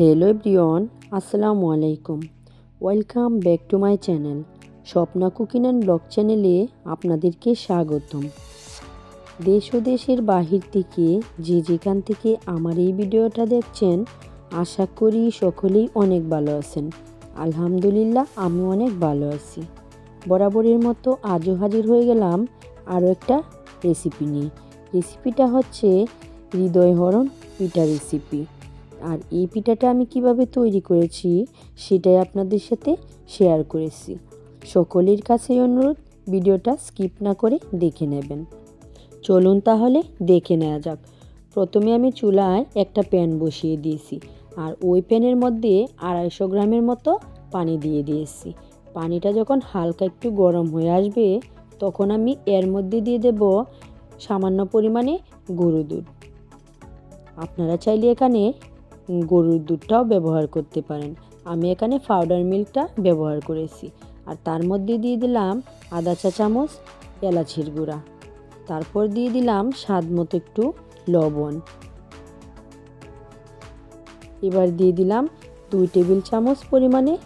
Hello everyone আসসালামু আলাইকুম welcome back to my channel Swapna cooking and vlog চ্যানেলে আপনাদেরকে স্বাগতম। দেশ ও দেশের বাহির থেকে যে যেখান থেকে আমার এই ভিডিওটা দেখছেন, আশা করি সকলেই অনেক ভালো আছেন। আলহামদুলিল্লাহ, আমি অনেক ভালো আছি। বরাবরের মতো আজও হাজির হয়ে গেলাম আরও একটা রেসিপি নিয়ে। রেসিপিটা হচ্ছে হৃদয়হরণ পিঠা রেসিপি আর এই পিঠাটা আমি কীভাবে তৈরি করেছি সেটাই আপনাদের সাথে শেয়ার করেছি। সকলের কাছে অনুরোধ, ভিডিওটা স্কিপ না করে দেখে নেবেন। চলুন তাহলে দেখে নেওয়া যাক। প্রথমে আমি চুলায় একটা প্যান বসিয়ে দিয়েছি আর ওই প্যানের মধ্যে আড়াইশো গ্রামের মতো পানি দিয়ে দিয়েছি। পানিটা যখন হালকা একটু গরম হয়ে আসবে, তখন আমি এর মধ্যে দিয়ে দেব সামান্য পরিমাণে গরু দুধ। আপনারা চাইলে এখানে গরুর দুধটাও ব্যবহার করতে পারেন। আমি এখানে পাউডার মিল্কটা ব্যবহার করেছি। আর তার মধ্যে দিয়ে দিলাম আদা চা চামচ, এলাচির গুঁড়া। তারপর দিয়ে দিলাম স্বাদ মতো একটু লবণ। এবার দিয়ে দিলাম দুই টেবিল চামচ পরিমাণে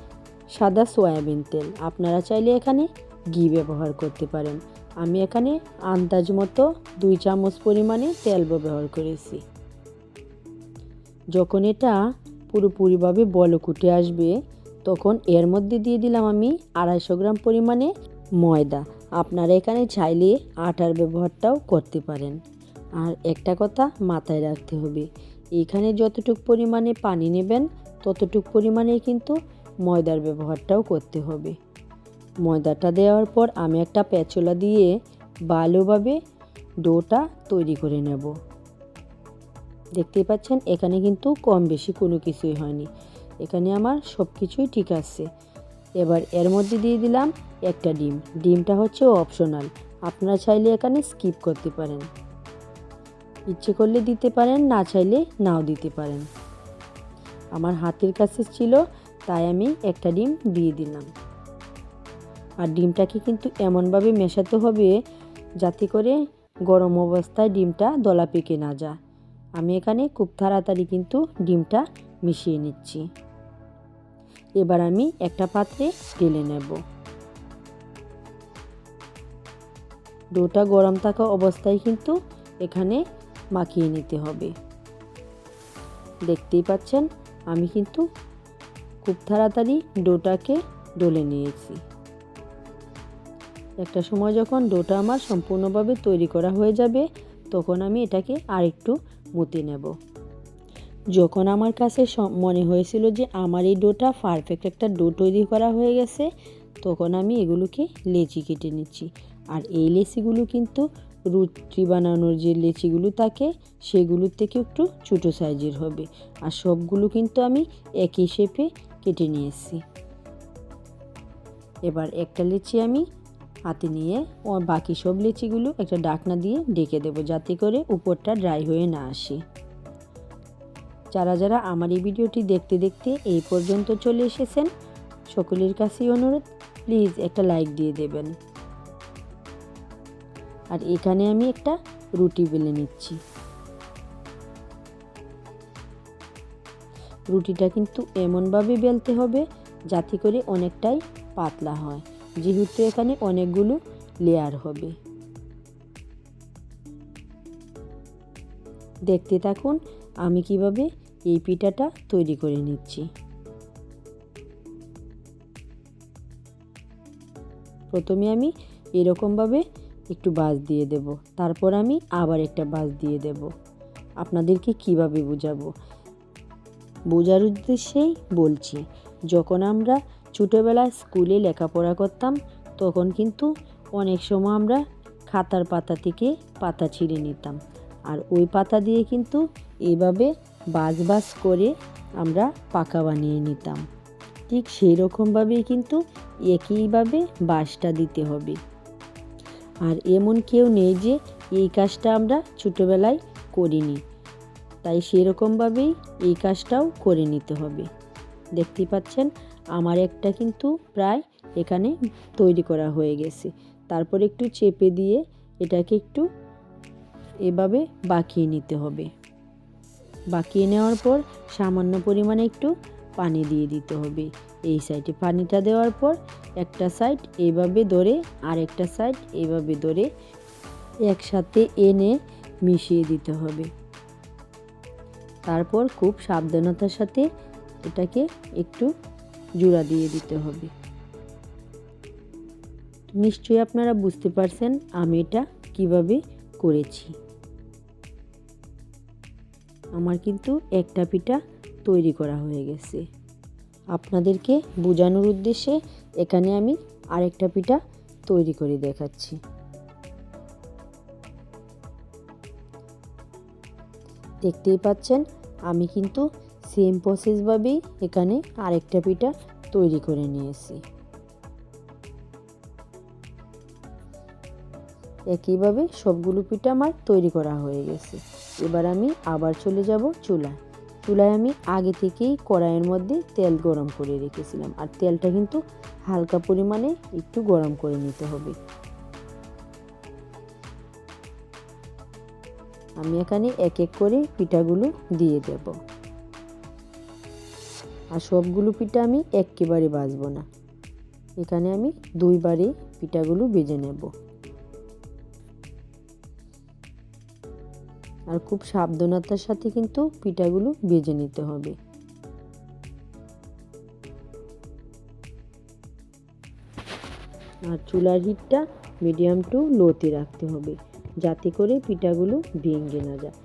সাদা সয়াবিন তেল। আপনারা চাইলে এখানে ঘি ব্যবহার করতে পারেন। আমি এখানে আন্দাজ মতো দুই চামচ পরিমাণে তেল ব্যবহার করেছি। যখন এটা পুরোপুরিভাবে বলক উঠে আসবে, তখন এর মধ্যে দিয়ে দিলাম আমি আড়াইশো গ্রাম পরিমাণে ময়দা। আপনারা এখানে চাইলে আটার ব্যবহারটাও করতে পারেন। আর একটা কথা মাথায় রাখতে হবে, এখানে যতটুক পরিমাণে পানি নেবেন, ততটুক পরিমাণে কিন্তু ময়দার ব্যবহারটাও করতে হবে। ময়দাটা দেওয়ার পর আমি একটা প্যাচোলা দিয়ে ভালোভাবে ডোটা তৈরি করে নেব। দেখতেই পাচ্ছেন, এখানে কিন্তু কম বেশি কোনো কিছুই হয়নি। এখানে আমার সব কিছুই ঠিক আছে। এবার এর মধ্যে দিয়ে দিলাম একটা ডিম। ডিমটা হচ্ছে অপশনাল আপনারা চাইলে এখানে স্কিপ করতে পারেন। ইচ্ছে করলে দিতে পারেন, না চাইলে নাও দিতে পারেন। আমার হাতের কাছে ছিল, তাই আমি একটা ডিম দিয়ে দিলাম। আর ডিমটাকে কিন্তু এমনভাবে মেশাতে হবে, যাতে করে গরম অবস্থায় ডিমটা দলা পেকে না যায়। আমি এখানে খুব তাড়াতাড়ি কিন্তু ডিমটা মিশিয়ে নিচ্ছি। এবার আমি একটা পাত্রে ঢেলে নেব। ডোটা গরম থাকা অবস্থায় কিন্তু এখানে মাখিয়ে নিতে হবে। দেখতেই পাচ্ছেন, আমি কিন্তু খুব তাড়াতাড়ি ডোটাকে ডলে নিয়েছি। একটা সময় যখন ডোটা আমার সম্পূর্ণভাবে তৈরি করা হয়ে যাবে, তখন আমি এটাকে আরেকটু মুতে নেব। যখন আমার কাছে মনে হয়েছিল যে আমার এই ডোটা পারফেক্ট একটা ডো তৈরি করা হয়ে গেছে, তখন আমি এগুলোকে লেচি কেটে নিচ্ছি। আর এই লেচিগুলো কিন্তু রুটি বানানোর যে লেচিগুলো থাকে, সেগুলোর থেকে একটু ছোটো সাইজের হবে। আর সবগুলো কিন্তু আমি একই শেপে কেটে নিয়েছি। এবার একটা লেচি আমি হাতে নিয়ে ও বাকি সব লিচিগুলো একটা ডাকনা দিয়ে ডেকে দেবো যাতে করে উপরটা ড্রাই হয়ে না আসে। যারা যারা আমার এই ভিডিওটি দেখতে দেখতে এই পর্যন্ত চলে এসেছেন, সকলের কাছেই অনুরোধ, প্লিজ একটা লাইক দিয়ে দেবেন। আর এখানে আমি একটা রুটি বেলে নিচ্ছি। রুটিটা কিন্তু এমনভাবে বেলতে হবে যাতে করে অনেকটাই পাতলা হয়। যেহেতু এখানে অনেকগুলো লেয়ার হবে। দেখতে থাকুন, আমি কীভাবে এই পিঠাটা তৈরি করে নিচ্ছি। প্রথমে আমি এরকমভাবে একটু বাস দিয়ে দেব, তারপর আমি আবার একটা বাস দিয়ে দেব। আপনাদেরকে কীভাবে বোঝাবো? বোঝার উদ্দেশ্যেই বলছি, যখন আমরা ছোটোবেলায় স্কুলে লেখাপড়া করতাম, তখন কিন্তু অনেক সময় আমরা খাতার পাতা থেকে পাতা ছিঁড়ে নিতাম। আর ওই পাতা দিয়ে কিন্তু এইভাবে বাজ বাজ করে আমরা পাকা বানিয়ে নিতাম। ঠিক সেই রকমভাবেই কিন্তু একইভাবে বাঁশটা দিতে হবে। আর এমন কেউ নেই যে এই কাজটা আমরা ছোটোবেলায় করিনি। তাই সেরকমভাবেই এই কাজটাও করে নিতে হবে। দেখতে পাচ্ছেন আমার একটা কিন্তু প্রায় এখানে তৈরি করা হয়ে গেছে। তারপর একটু চেপে দিয়ে এটাকে একটু এভাবে বাকিয়ে নিতে হবে। বাকিয়ে নেওয়ার পর সামান্য পরিমাণে একটু পানি দিয়ে দিতে হবে। এই সাইডে পানিটা দেওয়ার পর একটা সাইড এইভাবে ধরে আর একটা সাইড এইভাবে ধরে একসাথে এনে মিশিয়ে দিতে হবে। তারপর খুব সাবধানতার সাথে এটাকে একটু জোড়া দিয়ে দিতে হবে। নিশ্চয়ই আপনারা বুঝতে পারছেন আমি এটা কীভাবে করেছি। আমার কিন্তু একটা পিঠা তৈরি করা হয়ে গেছে। আপনাদেরকে বোঝানোর উদ্দেশ্যে এখানে আমি আরেকটা পিঠা তৈরি করে দেখাচ্ছি। দেখতেই পাচ্ছেন, আমি কিন্তু সেম প্রসেসভাবেই এখানে আরেকটা পিঠা তৈরি করে নিয়েছি। একইভাবে সবগুলো পিঠা আমার তৈরি করা হয়ে গেছে। এবার আমি আবার চলে যাব চুলায়। চুলায় আমি আগে থেকেই কড়াইয়ের মধ্যে তেল গরম করে রেখেছিলাম আর তেলটা কিন্তু হালকা পরিমাণে একটু গরম করে নিতে হবে। আমি এখানে এক এক করে পিঠাগুলো দিয়ে দেব। আর সবগুলো পিঠা আমি একেবারে বাজবো না। এখানে আমি দুইবারে পিঠাগুলো বেজে নেব। আর খুব সাবধানতার সাথে কিন্তু পিঠাগুলো বেজে নিতে হবে। আর চুলার হিটটা মিডিয়াম টু লোতে রাখতে হবে, যাতে করে পিঠাগুলো ভেঙে না যায়।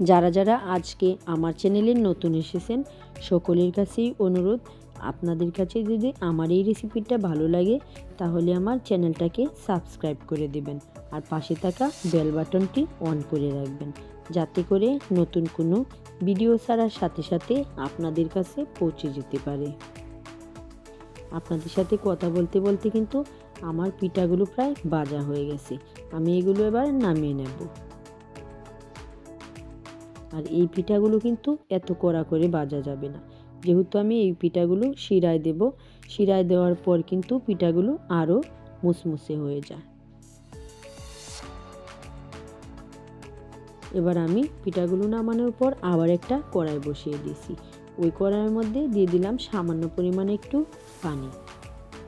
যারা যারা আজকে আমার চ্যানেলে নতুন এসেছেন, সকলের কাছেই অনুরোধ, আপনাদের কাছে যদি আমার এই রেসিপিটা ভালো লাগে, তাহলে আমার চ্যানেলটাকে সাবস্ক্রাইব করে দেবেন আর পাশে থাকা বেল বাটনটি অন করে রাখবেন যাতে করে নতুন কোনো ভিডিও ছাড়ার সাথে সাথে আপনাদের কাছে পৌঁছে যেতে পারে। আপনাদের সাথে কথা বলতে বলতে কিন্তু আমার পিঠাগুলো প্রায় বাজা হয়ে গেছে। আমি এগুলো এবার নামিয়ে নেব। আর এই পিঠাগুলো কিন্তু এত কড়া করে বাজা যাবে না। যেহেতু আমি এই পিঠাগুলো শিরায় দেব, শিরায় দেওয়ার পর কিন্তু পিঠাগুলো আরও মুসমুসে হয়ে যায়। এবার আমি পিঠাগুলো নামানোর পর আবার একটা কড়াই বসিয়ে দিয়েছি। ওই কড়াইয়ের মধ্যে দিয়ে দিলাম সামান্য পরিমাণে একটু পানি।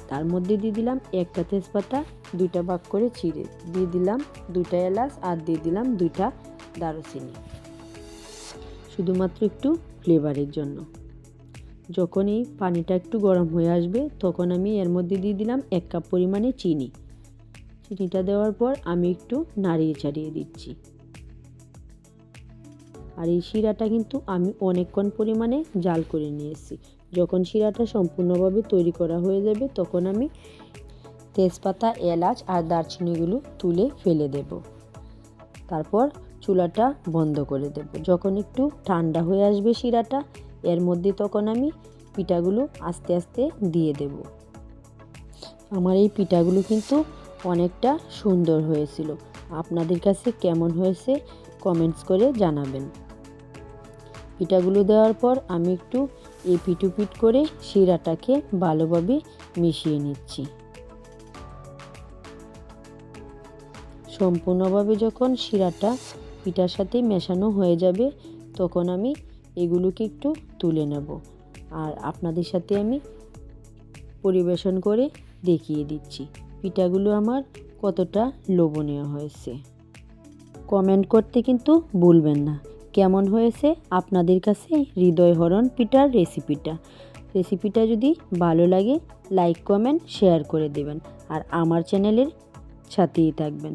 তার মধ্যে দিয়ে দিলাম একটা তেজপাতা, দুইটা ভাগ করে চিড়ে। দিয়ে দিলাম দুইটা এলাচ আর দিয়ে দিলাম দুইটা দারুচিনি। শুধুমাত্র একটু ফ্লেভারের জন্য। যখন এই পানিটা একটু গরম হয়ে আসবে, তখন আমি এর মধ্যে দিয়ে দিলাম এক কাপ পরিমাণে চিনি। চিনিটা দেওয়ার পর আমি একটু নাড়িয়ে চাড়িয়ে দিচ্ছি। আর এই শিরাটা কিন্তু আমি অনেকক্ষণ পরিমাণে জাল করে নিয়েছি। যখন শিরাটা সম্পূর্ণভাবে তৈরি করা হয়ে যাবে, তখন আমি তেজপাতা, এলাচ আর দারচিনিগুলো তুলে ফেলে দেব। তারপর চুলাটা বন্ধ করে দেব। যখন একটু ঠান্ডা হয়ে আসবে শিরাটা, এর মধ্যে তখন আমি পিঠাগুলো আস্তে আস্তে দিয়ে দেব। আমার এই পিঠাগুলো কিন্তু অনেকটা সুন্দর হয়েছিল। আপনাদের কাছে কেমন হয়েছে কমেন্টস করে জানাবেন। পিঠাগুলো দেওয়ার পর আমি একটু এই পিট করে শিরাটাকে ভালোভাবে মিশিয়ে নিচ্ছি। সম্পূর্ণভাবে যখন শিরাটা পিঠার সাথে মেশানো হয়ে যাবে, তখন আমি এগুলোকে একটু তুলে নেব। আর আপনাদের সাথে আমি পরিবেশন করে দেখিয়ে দিচ্ছি, পিঠাগুলো আমার কতটা লোভনীয় হয়েছে। কমেন্ট করতে কিন্তু ভুলবেন না। কেমন হয়েছে আপনাদের কাছে হৃদয়হরণ পিঠার রেসিপিটা? রেসিপিটা যদি ভালো লাগে, লাইক, কমেন্ট, শেয়ার করে দেবেন। আর আমার চ্যানেলের সাথেই থাকবেন।